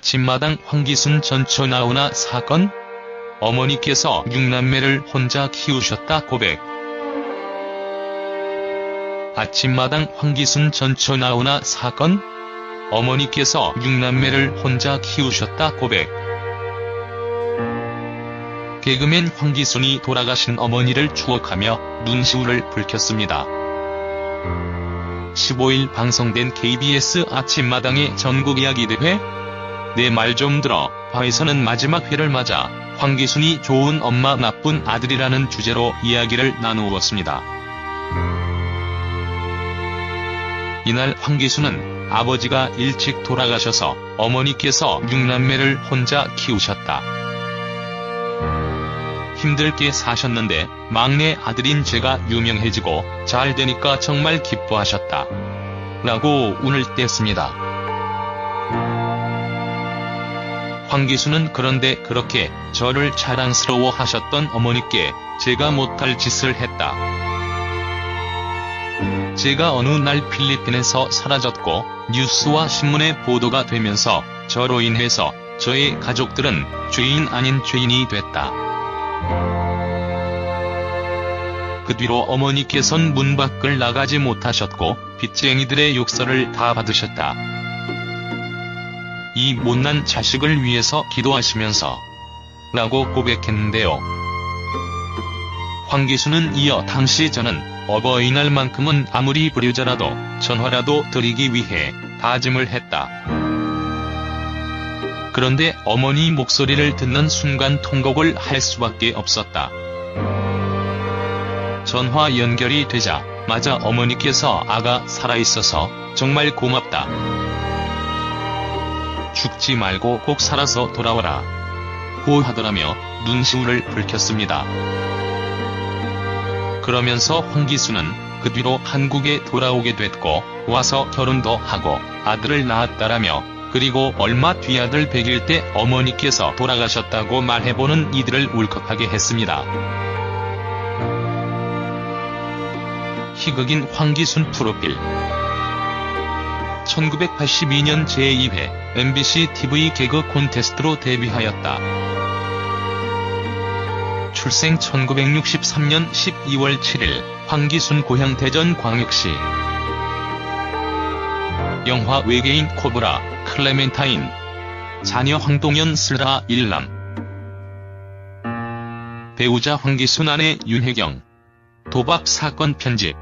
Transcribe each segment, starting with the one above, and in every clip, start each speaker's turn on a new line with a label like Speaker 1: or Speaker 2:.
Speaker 1: 아침마당 황기순 전처 나오나 사건? 어머니께서 6남매를 혼자 키우셨다 고백. 아침마당 황기순 전처 나오나 사건? 어머니께서 6남매를 혼자 키우셨다 고백. 개그맨 황기순이 돌아가신 어머니를 추억하며 눈시울을 붉혔습니다. 15일 방송된 KBS 아침마당의 전국이야기대회 내 말 좀 들어 화에서는 마지막 회를 맞아 황기순이 좋은 엄마 나쁜 아들이라는 주제로 이야기를 나누었습니다. 이날 황기순은 아버지가 일찍 돌아가셔서 어머니께서 6남매를 혼자 키우셨다. 힘들게 사셨는데 막내 아들인 제가 유명해지고 잘 되니까 정말 기뻐하셨다. 라고 운을 뗐습니다. 황기수는 그런데 그렇게 저를 자랑스러워 하셨던 어머니께 제가 못할 짓을 했다. 제가 어느 날 필리핀에서 사라졌고 뉴스와 신문에 보도가 되면서 저로 인해서 저의 가족들은 죄인 아닌 죄인이 됐다. 그 뒤로 어머니께선 문 밖을 나가지 못하셨고 빚쟁이들의 욕설을 다 받으셨다. 이 못난 자식을 위해서 기도하시면서 라고 고백했는데요. 황기수는 이어 당시 저는 어버이날만큼은 아무리 불효자라도 전화라도 드리기 위해 다짐을 했다. 그런데 어머니 목소리를 듣는 순간 통곡을 할 수밖에 없었다. 전화 연결이 되자 마자 어머니께서 아가 살아있어서 정말 고맙다. 죽지 말고 꼭 살아서 돌아와라. 호하더라며 눈시울을 붉혔습니다. 그러면서 황기수는 그 뒤로 한국에 돌아오게 됐고 와서 결혼도 하고 아들을 낳았다라며 그리고 얼마 뒤 아들 100일 때 어머니께서 돌아가셨다고 말해보는 이들을 울컥하게 했습니다. 희극인 황기순 프로필 1982년 제2회 MBC TV 개그 콘테스트로 데뷔하였다. 출생 1963년 12월 7일 황기순 고향 대전 광역시. 영화 외계인 코브라 클레멘타인. 자녀 황동현 슬라 일남. 배우자 황기순 아내 윤혜경. 도박 사건 편집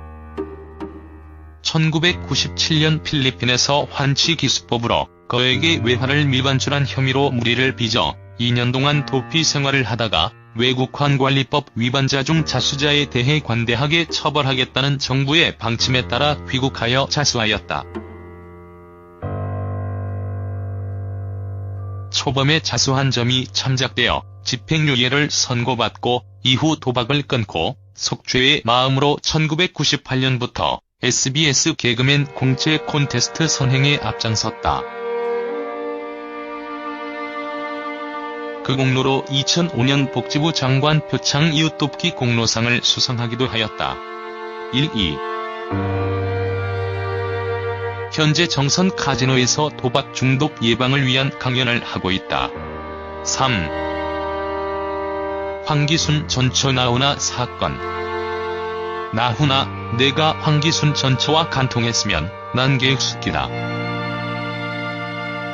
Speaker 1: 1997년 필리핀에서 환치 기수법으로 거액의 외화를 밀반출한 혐의로 무리를 빚어 2년 동안 도피 생활을 하다가 외국환관리법 위반자 중 자수자에 대해 관대하게 처벌하겠다는 정부의 방침에 따라 귀국하여 자수하였다. 초범에 자수한 점이 참작되어 집행유예를 선고받고 이후 도박을 끊고 속죄의 마음으로 1998년부터 SBS 개그맨 공채 콘테스트 선행에 앞장섰다. 그 공로로 2005년 복지부 장관 표창 이웃돕기 공로상을 수상하기도 하였다. 1.2 현재 정선 카지노에서 도박 중독 예방을 위한 강연을 하고 있다. 3. 황기순 전처 나오나 사건 나훈아, 내가 황기순 전처와 간통했으면 난 계획숙기다.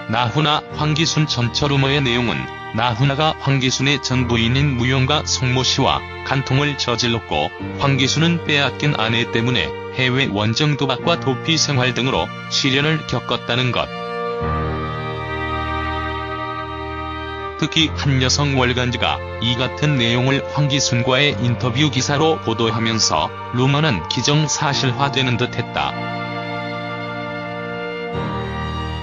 Speaker 1: 나훈아 황기순 전처 루머의 내용은 나훈아가 황기순의 전 부인인 무용가 송모 씨와 간통을 저질렀고 황기순은 빼앗긴 아내 때문에 해외 원정 도박과 도피 생활 등으로 시련을 겪었다는 것. 특히 한 여성 월간지가 이 같은 내용을 황기순과의 인터뷰 기사로 보도하면서 루머는 기정사실화되는 듯했다.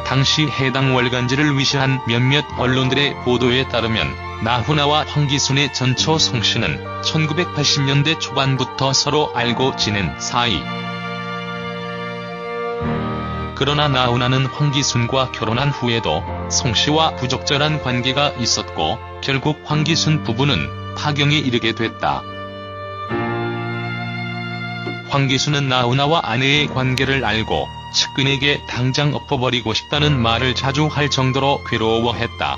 Speaker 1: 당시 해당 월간지를 위시한 몇몇 언론들의 보도에 따르면 나훈아와 황기순의 전처 송씨는 1980년대 초반부터 서로 알고 지낸 사이. 그러나 나훈아는 황기순과 결혼한 후에도 송씨와 부적절한 관계가 있었고 결국 황기순 부부는 파경에 이르게 됐다. 황기순은 나훈아와 아내의 관계를 알고 측근에게 당장 엎어버리고 싶다는 말을 자주 할 정도로 괴로워했다.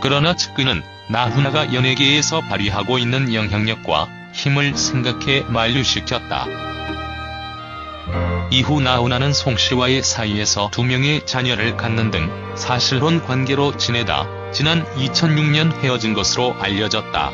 Speaker 1: 그러나 측근은 나훈아가 연예계에서 발휘하고 있는 영향력과 힘을 생각해 만류시켰다. 이후 나훈아는 송씨와의 사이에서 두 명의 자녀를 갖는 등 사실혼 관계로 지내다 지난 2006년 헤어진 것으로 알려졌다.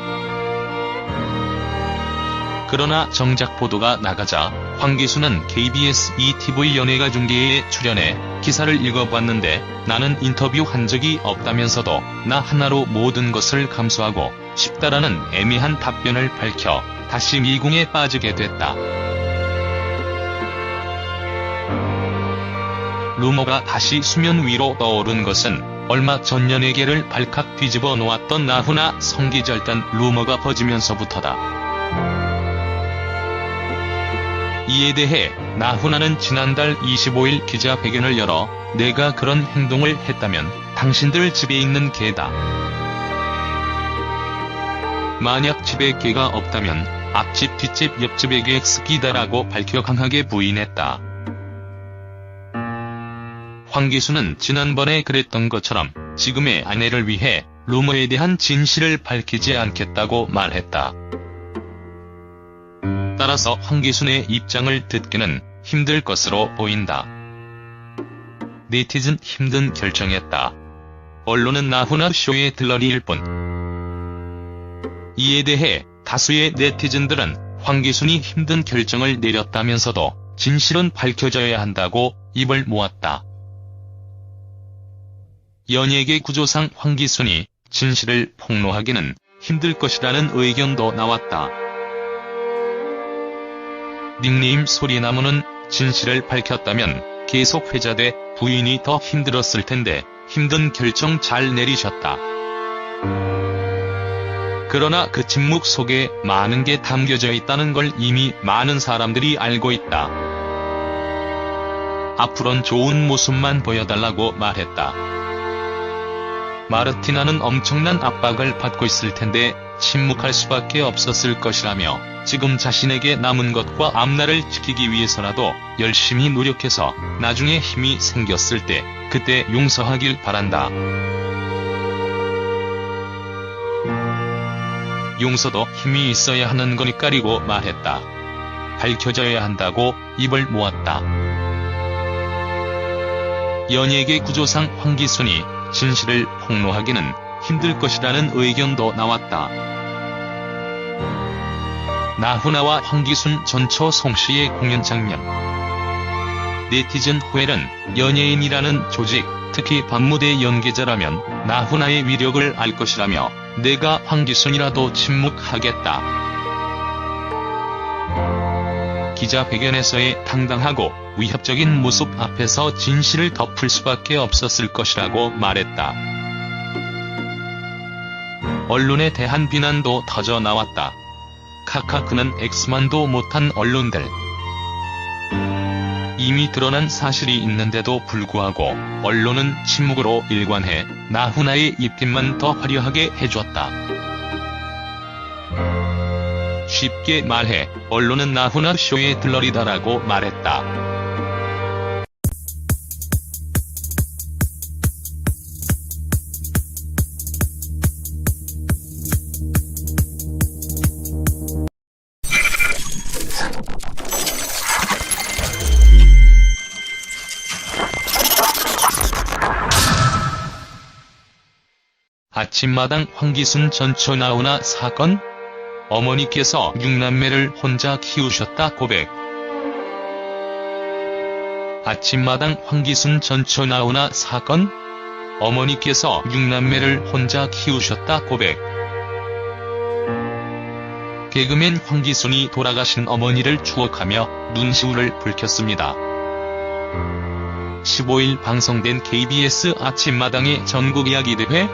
Speaker 1: 그러나 정작 보도가 나가자 황기수는 KBS ETV 연예가 중계에 출연해 기사를 읽어봤는데 나는 인터뷰 한 적이 없다면서도 나 하나로 모든 것을 감수하고 싶다라는 애매한 답변을 밝혀 다시 미궁에 빠지게 됐다. 루머가 다시 수면 위로 떠오른 것은 얼마 전 연예계를 발칵 뒤집어 놓았던 나훈아 성기절단 루머가 퍼지면서부터다. 이에 대해 나훈아는 지난달 25일 기자회견을 열어 내가 그런 행동을 했다면 당신들 집에 있는 개다. 만약 집에 개가 없다면 앞집 뒷집 옆집의 개 습기다라고 밝혀 강하게 부인했다. 황기수는 지난번에 그랬던 것처럼 지금의 아내를 위해 루머에 대한 진실을 밝히지 않겠다고 말했다. 따라서 황기순의 입장을 듣기는 힘들 것으로 보인다. 네티즌 힘든 결정했다. 언론은 나훈아 쇼의 들러리일 뿐. 이에 대해 다수의 네티즌들은 황기순이 힘든 결정을 내렸다면서도 진실은 밝혀져야 한다고 입을 모았다. 연예계 구조상 황기순이 진실을 폭로하기는 힘들 것이라는 의견도 나왔다. 닉네임 소리나무는 진실을 밝혔다면 계속 회자돼 부인이 더 힘들었을 텐데 힘든 결정 잘 내리셨다. 그러나 그 침묵 속에 많은 게 담겨져 있다는 걸 이미 많은 사람들이 알고 있다. 앞으론 좋은 모습만 보여달라고 말했다. 마르티나는 엄청난 압박을 받고 있을 텐데 침묵할 수밖에 없었을 것이라며 지금 자신에게 남은 것과 앞날을 지키기 위해서라도 열심히 노력해서 나중에 힘이 생겼을 때 그때 용서하길 바란다. 용서도 힘이 있어야 하는 거니까리고 말했다. 밝혀져야 한다고 입을 모았다. 연예계 구조상 황기순이 진실을 폭로하기는 힘들 것이라는 의견도 나왔다. 나훈아와 황기순 전처 송씨의 공연 장면. 네티즌 호엘은 연예인이라는 조직, 특히 밤무대 연기자라면 나훈아의 위력을 알 것이라며 내가 황기순이라도 침묵하겠다. 기자회견에서의 당당하고 위협적인 모습 앞에서 진실을 덮을 수밖에 없었을 것이라고 말했다. 언론에 대한 비난도 터져 나왔다. 카카 그는 엑스만도 못한 언론들. 이미 드러난 사실이 있는데도 불구하고 언론은 침묵으로 일관해 나훈아의 입김만 더 화려하게 해줬다. 쉽게 말해 언론은 나훈아 쇼의 들러리다라고 말했다. 아침마당 황기순 전처 나오나 사건? 어머니께서 육남매를 혼자 키우셨다 고백. 아침마당 황기순 전처 나오나 사건? 어머니께서 육남매를 혼자 키우셨다 고백. 개그맨 황기순이 돌아가신 어머니를 추억하며 눈시울을 붉혔습니다. 15일 방송된 KBS 아침마당의 전국 이야기 대회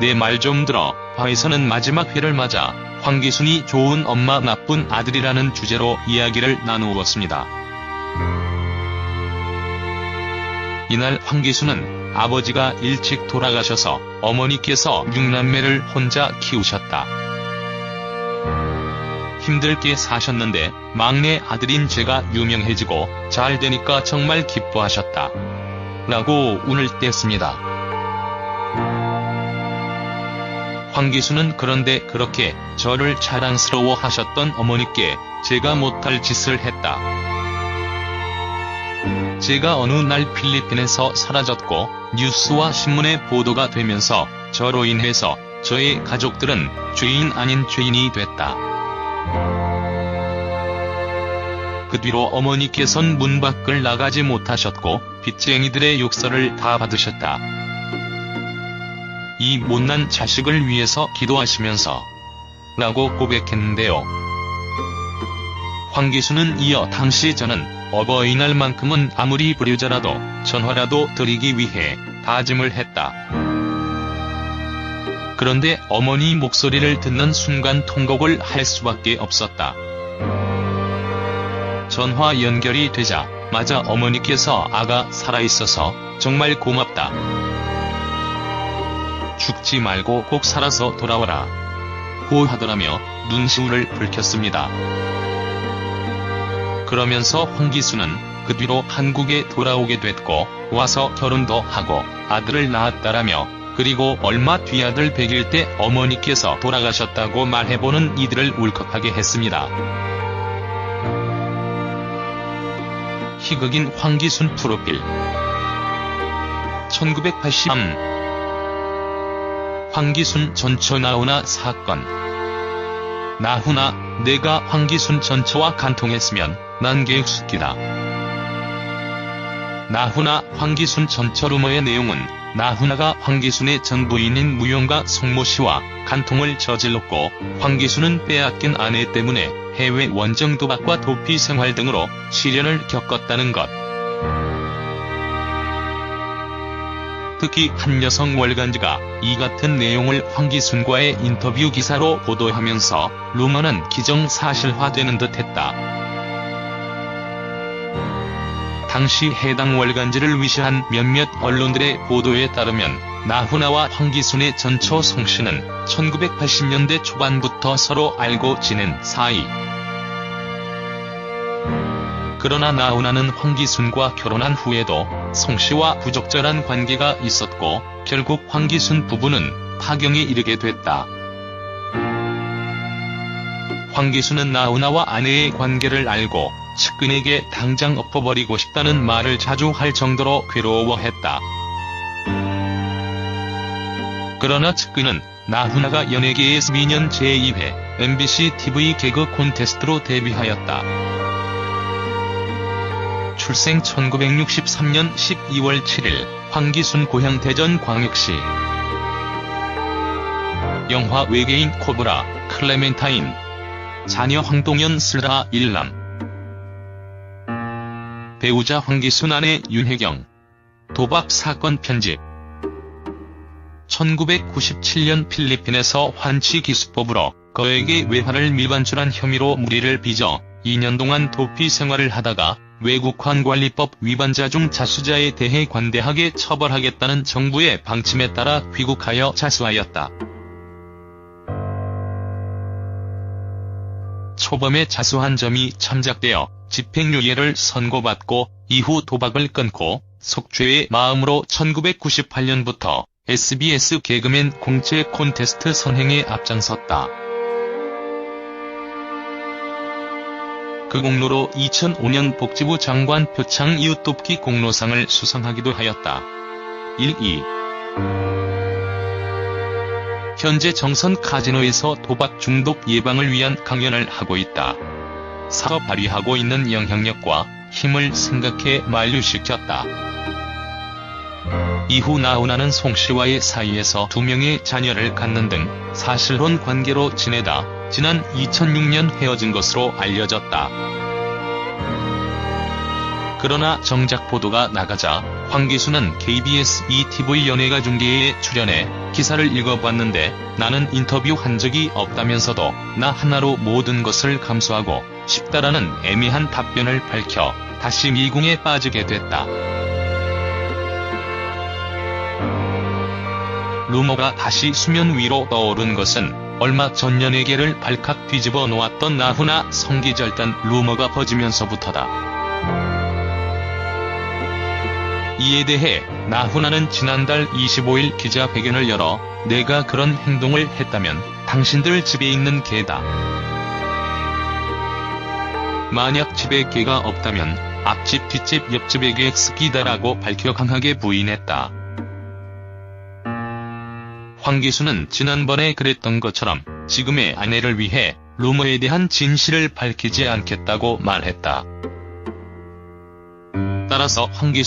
Speaker 1: 내 말 좀 들어 바에서는 마지막 회를 맞아 황기순이 좋은 엄마 나쁜 아들이라는 주제로 이야기를 나누었습니다. 이날 황기순은 아버지가 일찍 돌아가셔서 어머니께서 육남매를 혼자 키우셨다. 힘들게 사셨는데 막내 아들인 제가 유명해지고 잘 되니까 정말 기뻐하셨다. 라고 운을 뗐습니다. 황기수는 그런데 그렇게 저를 자랑스러워 하셨던 어머니께 제가 못할 짓을 했다. 제가 어느 날 필리핀에서 사라졌고 뉴스와 신문에 보도가 되면서 저로 인해서 저의 가족들은 죄인 아닌 죄인이 됐다. 그 뒤로 어머니께선 문 밖을 나가지 못하셨고 빚쟁이들의 욕설을 다 받으셨다. 이 못난 자식을 위해서 기도하시면서 라고 고백했는데요. 황기수는 이어 당시 저는 어버이날만큼은 아무리 불효자라도 전화라도 드리기 위해 다짐을 했다. 그런데 어머니 목소리를 듣는 순간 통곡을 할 수밖에 없었다. 전화 연결이 되자 마자 어머니께서 아가 살아있어서 정말 고맙다. 죽지 말고 꼭 살아서 돌아와라. 고하더라며 눈시울을 붉혔습니다. 그러면서 홍기수는 그 뒤로 한국에 돌아오게 됐고 와서 결혼도 하고 아들을 낳았다라며 그리고 얼마 뒤 아들 100일 때 어머니께서 돌아가셨다고 말해보는 이들을 울컥하게 했습니다. 희극인 황기순 프로필 1983 황기순 전처 나오나 사건 나훈아, 내가 황기순 전처와 간통했으면 난 개육수기다. 나훈아, 황기순 전처 루머의 내용은 나훈아가 황기순의 전 부인인 무용가 송모 씨와 간통을 저질렀고 황기순은 빼앗긴 아내 때문에 해외 원정 도박과 도피 생활 등으로 시련을 겪었다는 것. 특히 한 여성 월간지가 이 같은 내용을 황기순과의 인터뷰 기사로 보도하면서 루머는 기정사실화되는 듯했다. 당시 해당 월간지를 위시한 몇몇 언론들의 보도에 따르면 나훈아와 황기순의 전처 송씨는 1980년대 초반부터 서로 알고 지낸 사이. 그러나 나훈아는 황기순과 결혼한 후에도 송씨와 부적절한 관계가 있었고 결국 황기순 부부는 파경에 이르게 됐다. 황기순은 나훈아와 아내의 관계를 알고 측근에게 당장 엎어버리고 싶다는 말을 자주 할 정도로 괴로워했다. 그러나 측근은 나훈아가 연예계에서 미년 제2회 MBC TV 개그 콘테스트로 데뷔하였다. 출생 1963년 12월 7일 황기순 고향 대전 광역시. 영화 외계인 코브라 클레멘타인. 자녀 황동현 슬라 일남. 배우자 황기순 아내 윤혜경. 도박 사건 편집. 1997년 필리핀에서 환치 기수법으로 거액의 외화를 밀반출한 혐의로 무리를 빚어 2년 동안 도피 생활을 하다가 외국환관리법 위반자 중 자수자에 대해 관대하게 처벌하겠다는 정부의 방침에 따라 귀국하여 자수하였다. 초범에 자수한 점이 참작되어 집행유예를 선고받고 이후 도박을 끊고 속죄의 마음으로 1998년부터 SBS 개그맨 공채 콘테스트 선행에 앞장섰다. 그 공로로 2005년 복지부 장관 표창 이웃돕기 공로상을 수상하기도 하였다. 1.2 현재 정선 카지노에서 도박 중독 예방을 위한 강연을 하고 있다. 사업 발휘하고 있는 영향력과 힘을 생각해 만류시켰다. 이후 나훈아는 송씨와의 사이에서 두 명의 자녀를 갖는 등 사실혼 관계로 지내다 지난 2006년 헤어진 것으로 알려졌다. 그러나 정작 보도가 나가자 황기수는 KBS ETV 연예가 중계에 출연해 기사를 읽어봤는데 나는 인터뷰 한 적이 없다면서도 나 하나로 모든 것을 감수하고 싶다라는 애매한 답변을 밝혀 다시 미궁에 빠지게 됐다. 루머가 다시 수면 위로 떠오른 것은 얼마 전 연예계를 발칵 뒤집어 놓았던 나훈아 성기절단 루머가 퍼지면서부터다. 이에 대해 나훈아는 지난달 25일 기자회견을 열어 내가 그런 행동을 했다면 당신들 집에 있는 개다. 만약 집에 개가 없다면 앞집 뒷집 옆집에게 습기다라고 밝혀 강하게 부인했다. 황기수는 지난번에 그랬던 것처럼 지금의 아내를 위해 루머에 대한 진실을 밝히지 않겠다고 말했다. 따라서 황기수